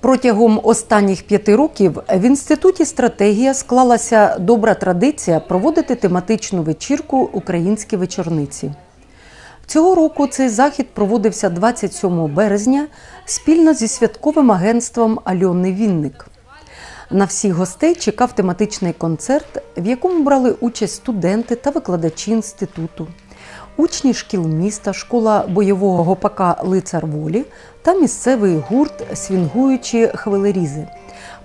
Протягом останніх п'яти років в інституті стратегія склалася добра традиція проводити тематичну вечірку Українські вечорниці. Цього року цей захід проводився 27 березня спільно зі святковим агентством Альони Вінник. На всіх гостей чекав тематичний концерт, в якому брали участь студенти та викладачі інституту, учні шкіл міста, школа бойового гопака Лицар волі та місцевий гурт Свінгуючі хвилерізи.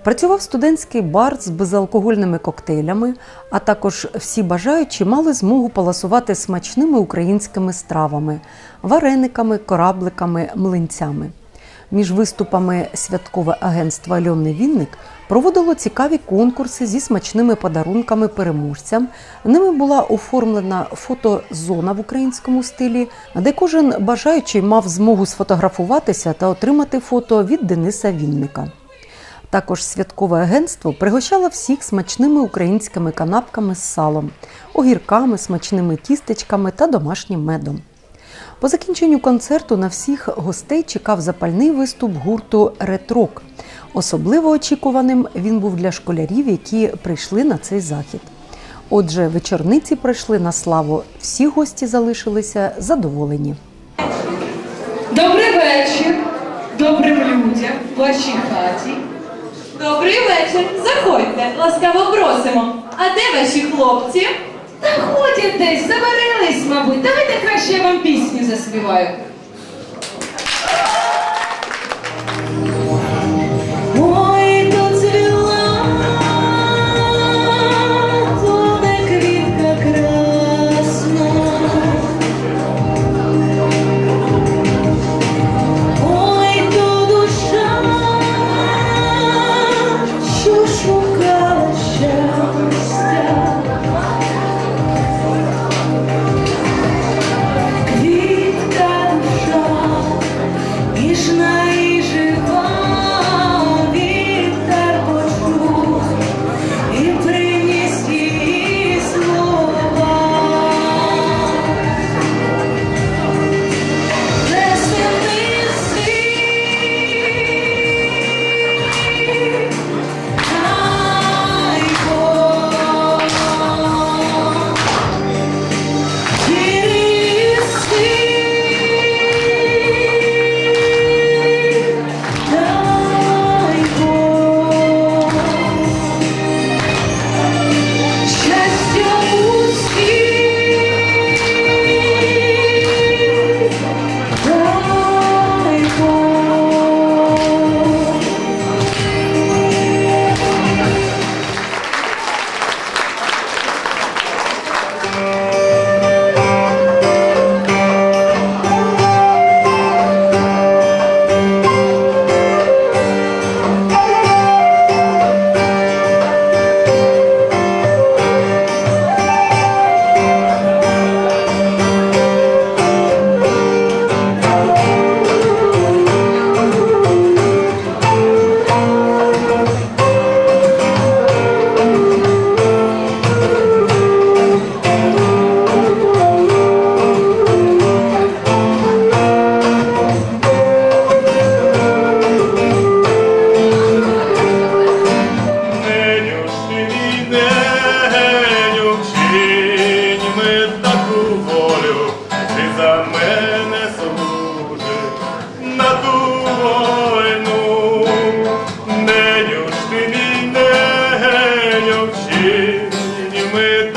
Працював студентський бар з безалкогольними коктейлями, а також всі бажаючі мали змогу паласувати смачними українськими стравами, варениками, корабликами, млинцями. Між виступами святкове агентство Альони Вінник проводило цікаві конкурси зі смачними подарунками переможцям. Ними була оформлена фотозона в українському стилі, де кожен бажаючий мав змогу сфотографуватися та отримати фото від Дениса Вінника. Також святкове агентство пригощало всіх смачними українськими канапками з салом, огірками, смачними тістечками та домашнім медом. По закінченню концерту на всіх гостей чекав запальний виступ гурту Ретрок. Особливо очікуваним він був для школярів, які прийшли на цей захід. Отже, вечорниці пройшли на славу. Всі гості залишилися задоволені. Добрий вечір добрим людям в вашій хаті. Добрий вечір. Заходьте, ласкаво просимо. А де ваші хлопці? Та ходять десь, заварились, мабуть. Давайте краще я вам пісню заспіваю. with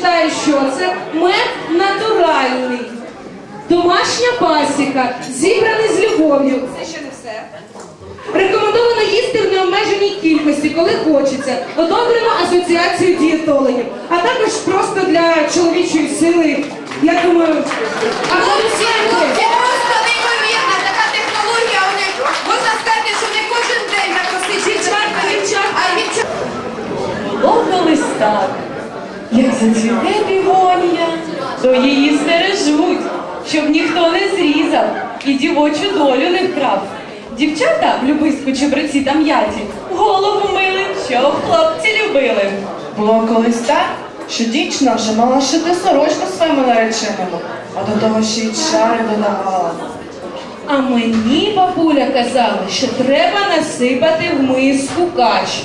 знаю, що це. Мед натуральний. Домашня пасіка, зібраний з любов'ю. Це ще не все. Рекомендовано їсти в необмеженій кількості, коли хочеться. Одобрено асоціацією дієтологів, а також просто для чоловічої сили. Я думаю, а Хлопці, хлопці, просто неймовірна така технологія. Вони можна сказати, що не кожен день на косичі Дівчатка, дівчатка. а дівчата. Як зацвіте півонія, то її стережуть, щоб ніхто не зрізав і дівочу долю не вкрав. Дівчата в любиську чебреці та м'яті голову мили, щоб хлопці любили. Було колись так, що дівчина вже мала шити сорочку своєму нареченому, а до того ще й чари додавала. А мені бабуля казала, що треба насипати в миску каші,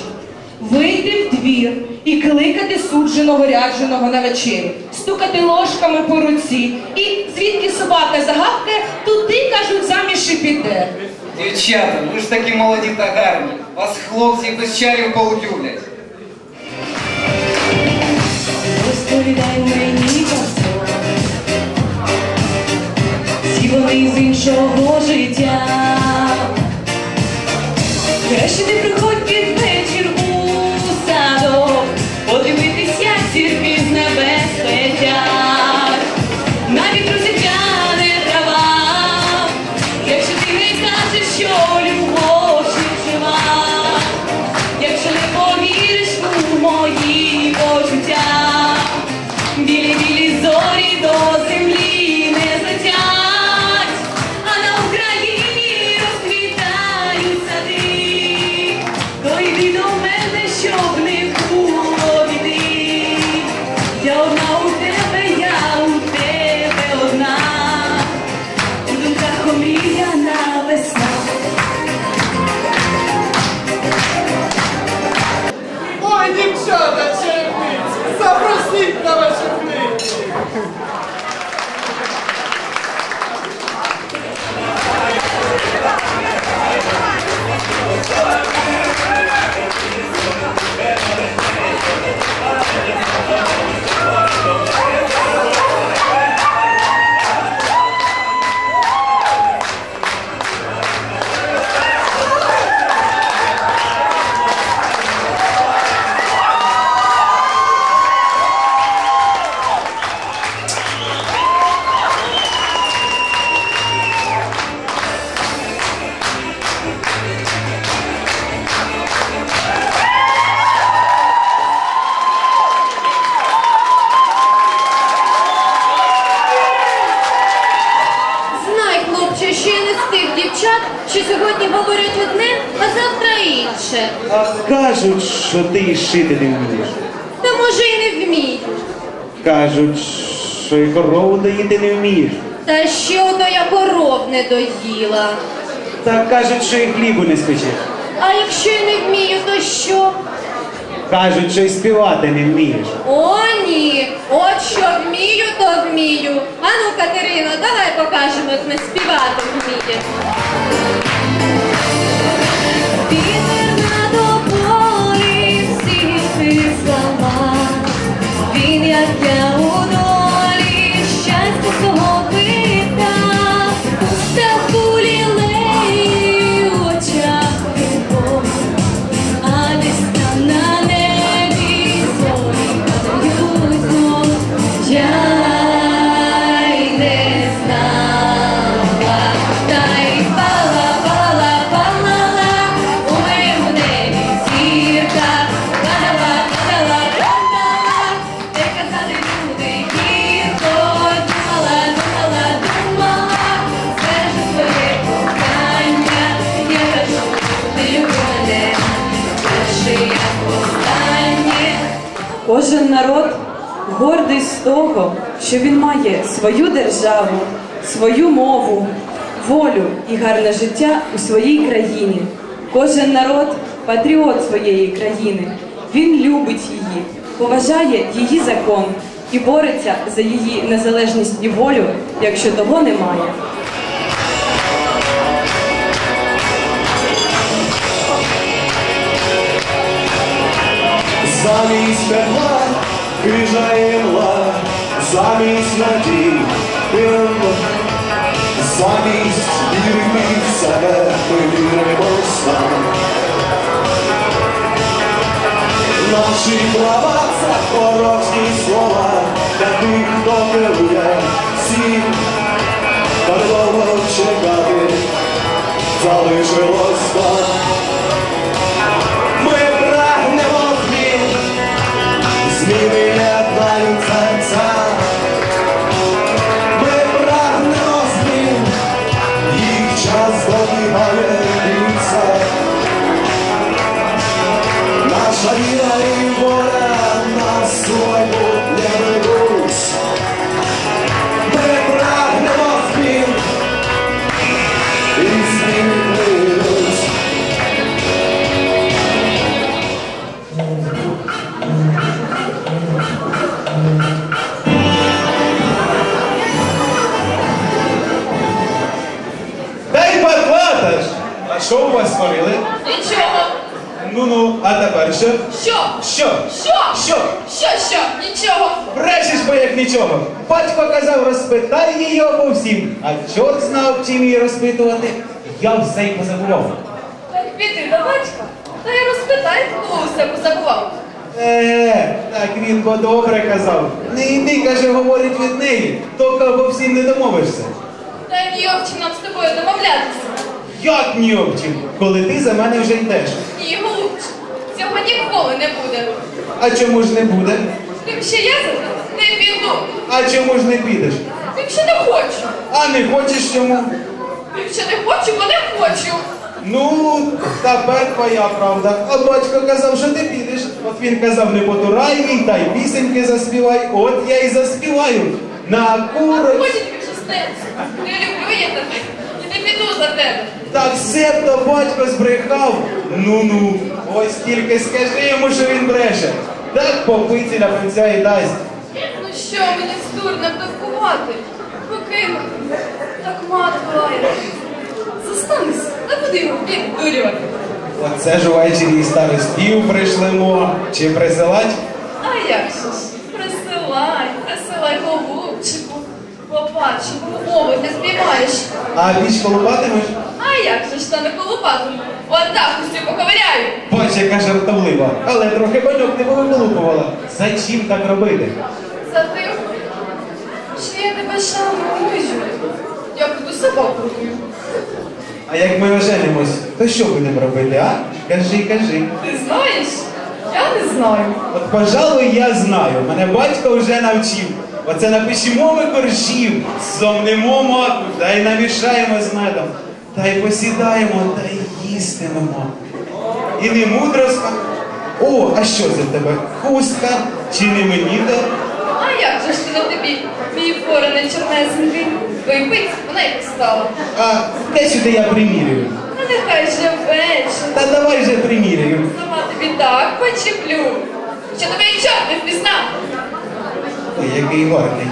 вийти в двір і кликати судженого рядженого на вечерю, стукати ложками по руці, і звідки собака загавкає, туди кажуть заміж і піде. Дівчата, ви ж такі молоді та гарні. Вас хлопці без чарів поутюблять. Розповідай мені казок, всі вони з іншого життя. Краще ти приходь під вечір шити не вмієш. Та може і не вмію. Кажуть, що і корову доїти не вмієш. Та що то я коров не доїла. Та кажуть, що і хлібу не спечеш. А якщо я не вмію, то що? Кажуть, що і співати не вмієш. О, ні. От що вмію, то вмію. Ану, Катерино, давай покажемо, як ми співати вміємо. Кожен народ гордий з того, що він має свою державу, свою мову, волю і гарне життя у своїй країні. Кожен народ патріот своєї країни. Він любить її, поважає її закон і бореться за її незалежність і волю, якщо того немає. Замість пекла приїжджає мла, замість надій, замість вірити в себе, ми віримо сам. Наші права це порожні слова для тих, хто керує всім, так довго чекати залишилось так. Ну-ну, а тепер що? Що? Що? Що? Що? Що? Нічого. Брешеш, бо як нічого. Батько казав, розпитай її обо всім. А чорт знав, чим її розпитувати. Я все й позабував. Так піди до батька. Та й розпитай, кого усе позабував. Е, так він бо добре казав. Не йди, каже, говорить від неї, тільки обо всім не домовишся. Та й ні обчим нам з тобою домовлятися. Як ні обчим, коли ти за мене вже йдеш. Ні, голубчик, цього ніколи не буде. А чому ж не буде? Тим, що я за тебе не піду. А чому ж не підеш? Тим, що не хочу. А не хочеш чому? Тим, що не хочу, бо не хочу. Ну, тепер твоя правда. А батько казав, що ти підеш. От він казав, не потурай мій, та й пісеньки заспівай. От я й заспіваю. На А куроч. хочуть чистець. Не люблю я тебе. І не піду за тебе. Так все то батько збрехав. Ну-ну, ось тільки скажи йому, що він бреше. Так попиці на пенця і дасть. Ну що мені стурно вдовкувати? Покину. Так мати лає. Застанься, не буду його піддурювати. Оце ж увечері і старий спів прийшлемо. Чи присилать? А як ж? Присилай, присилай голубчику. Побачимо, мови ти спіймаєш. А піч колупатимеш? А як же ж та не колупатиму? От так усю поковиряю. Бач, яка жартовлива, але трохи баньок не повиколупувала. За чим так робити? За тим, що я тебе шаную. Я буду собакою. А як ми оженимось, то що будемо робити, а? Кажи, кажи. Ти знаєш? Я не знаю. От, пожалуй, я знаю. Мене батько вже навчив. Оце напишімо ми коржів, зомнемо маку, та й намішаємо з медом, та й посідаємо, та й їстимемо. І не мудроска. О, а що в тебе? Хустка? Чи не мені то? А як же ж ти на тобі, мій вороний чорнесенький? Випить, вона й постала. А де сюди я примірюю? Ну нехай же вечір. Та давай вже примірюю. Сама тобі так почеплю, що тебе і чорт не впізнав. Ой, який гарний.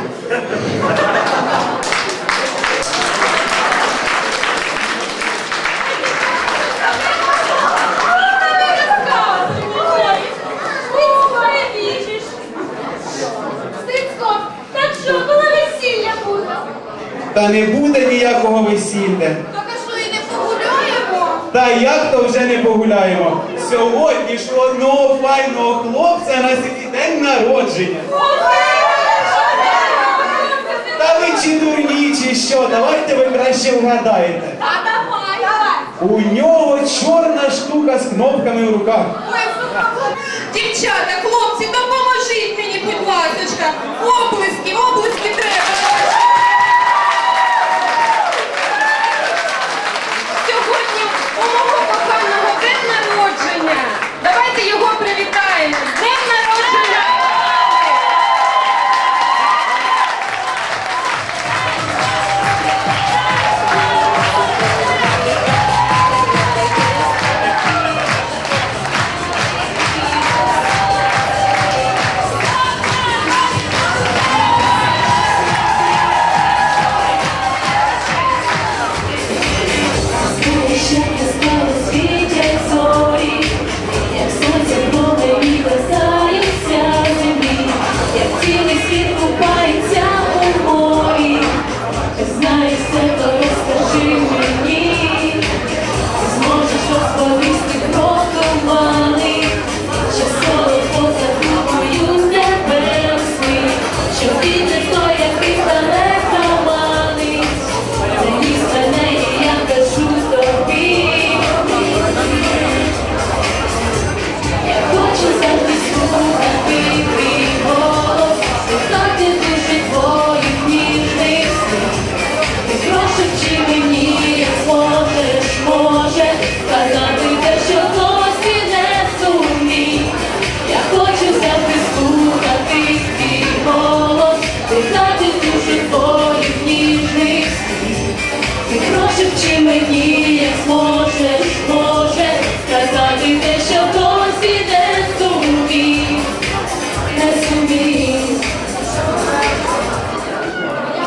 Та не буде ніякого весілля. Так а що і не погуляємо? Та як то вже не погуляємо? Сьогодні ж одного файного хлопця на свій день народження. Та чи дурні, чи що? Давайте ви краще вгадаєте. А давай, давай. У нього чорна штука з кнопками в руках. Дівчата, хлопці, допоможіть мені, будь ласка. Облиски, облиски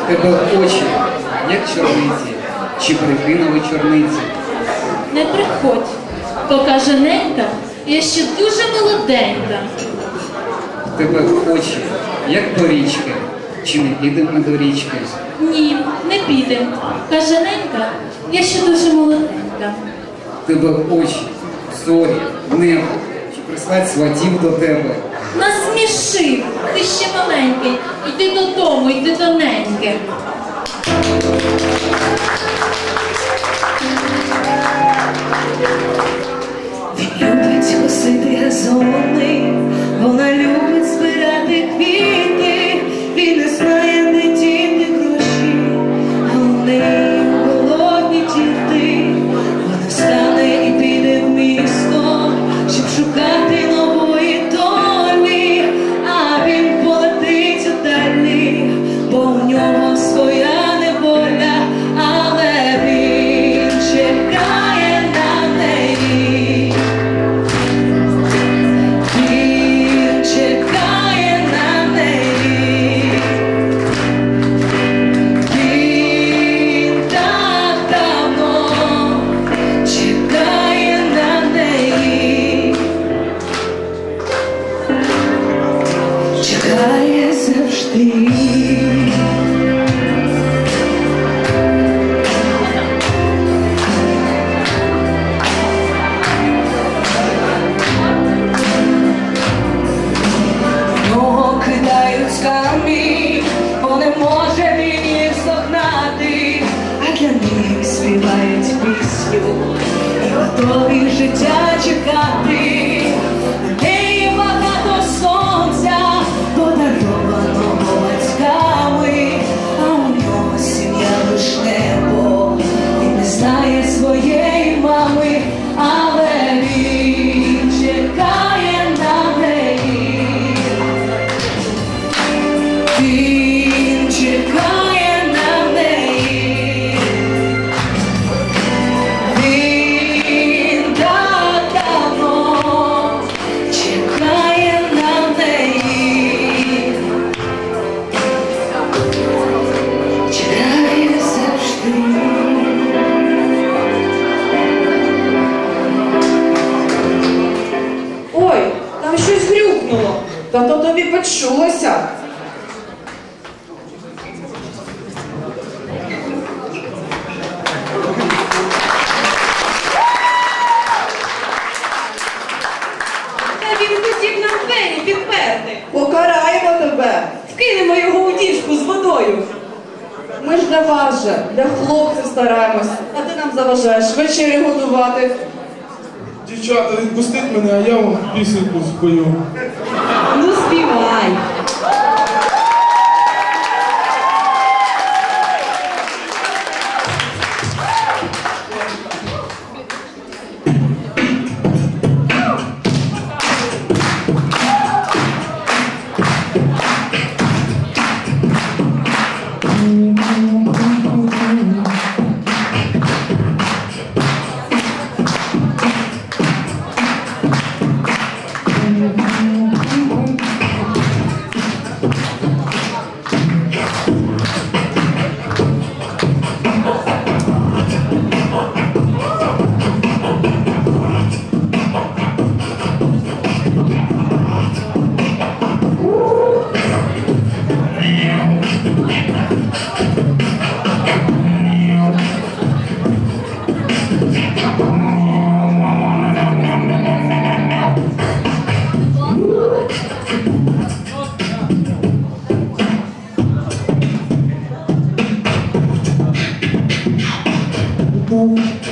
тебе очі, як чорниці, чи прикинули чорниці. Не приходь, поки жененька, я ще дуже молоденька. В тебе очі, як до річки, чи не підемо ми до річки. Ні, не підем. Каже Ненька, я ще дуже молоденька. В тебе очі, зорі, небо, чи прислать сватів до тебе. Насмішив, ти ще маленький. Йди додому, йди до неньки. Любить косити газони, вона любить і готові життя чекати. Та то тобі почулося. Та він хотів нам двері підперти. Покараємо тебе. Вкинемо його у діжку з водою. Ми ж для вас же, для хлопців стараємось, а ти нам заважаєш вечері готувати. Дівчата, відпустіть мене, а я вам пісеньку спою. Porque Então,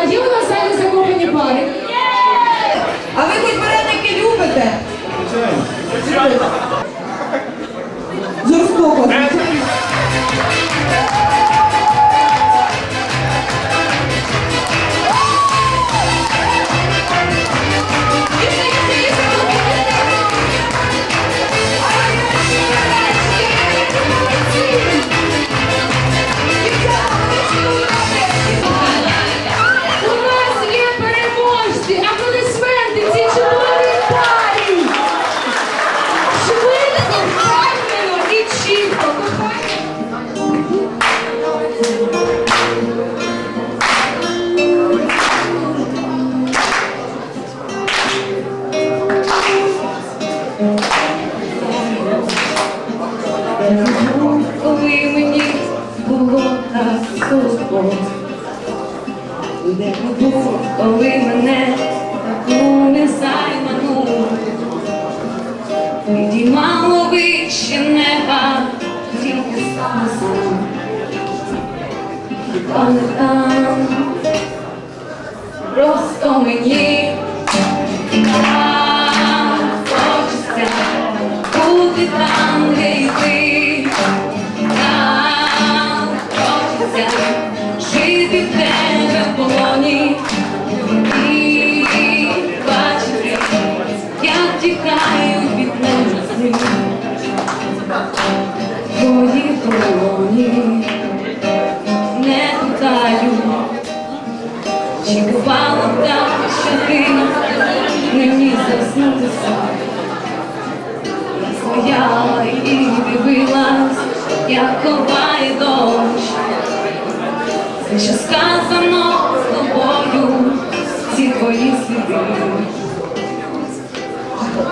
А є у нас залі закуплені пари? А ви хоч вареники любите? Звичайно.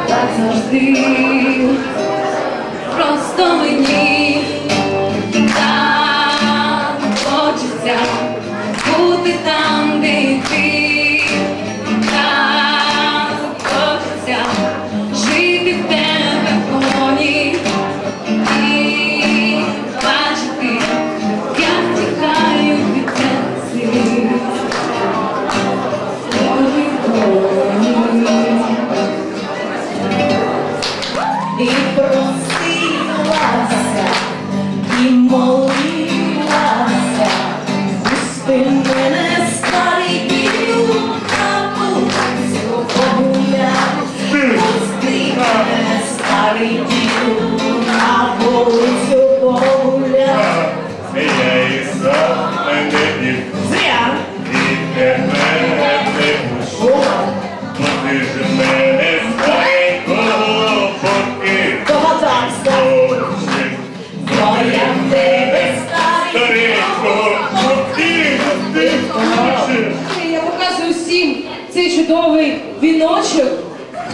Так завжди просто мені.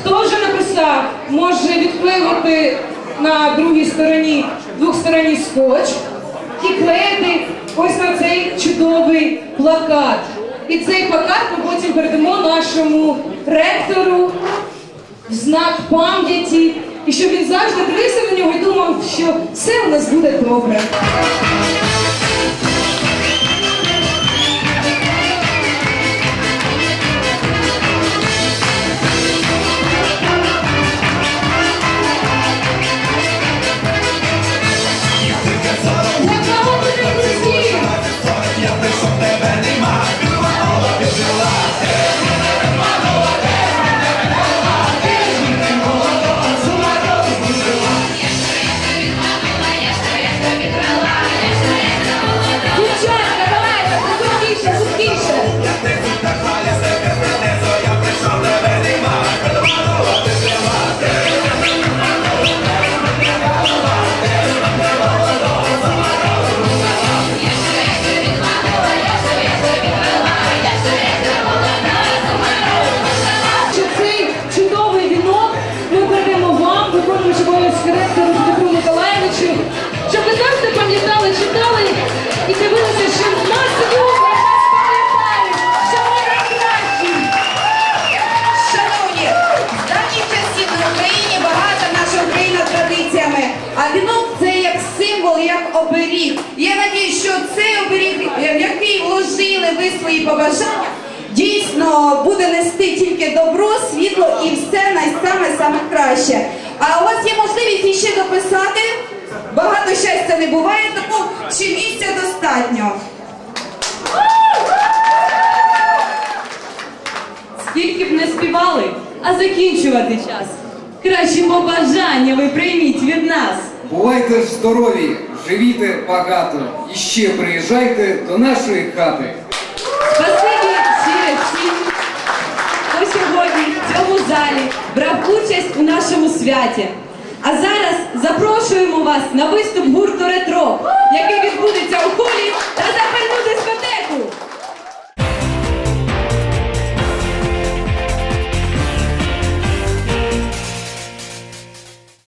Хто вже написав, може відклеювати на другій стороні двох двохсторонній скотч і клеїти ось на цей чудовий плакат. І цей плакат ми потім передамо нашому ректору в знак пам'яті, і щоб він завжди дивився на нього і думав, що все у нас буде добре. Буде нести тільки добро, світло і все найсаме саме краще. А у вас є можливість іще дописати. Багато щастя не буває, тому чи місця достатньо. Скільки б не співали, а закінчувати час. Краще побажання ви прийміть від нас. Бувайте здорові, живіте багато і ще приїжджайте до нашої хати. залі брав участь у нашому святі. А зараз запрошуємо вас на виступ гурту ретро, який відбудеться у холі та завернутися.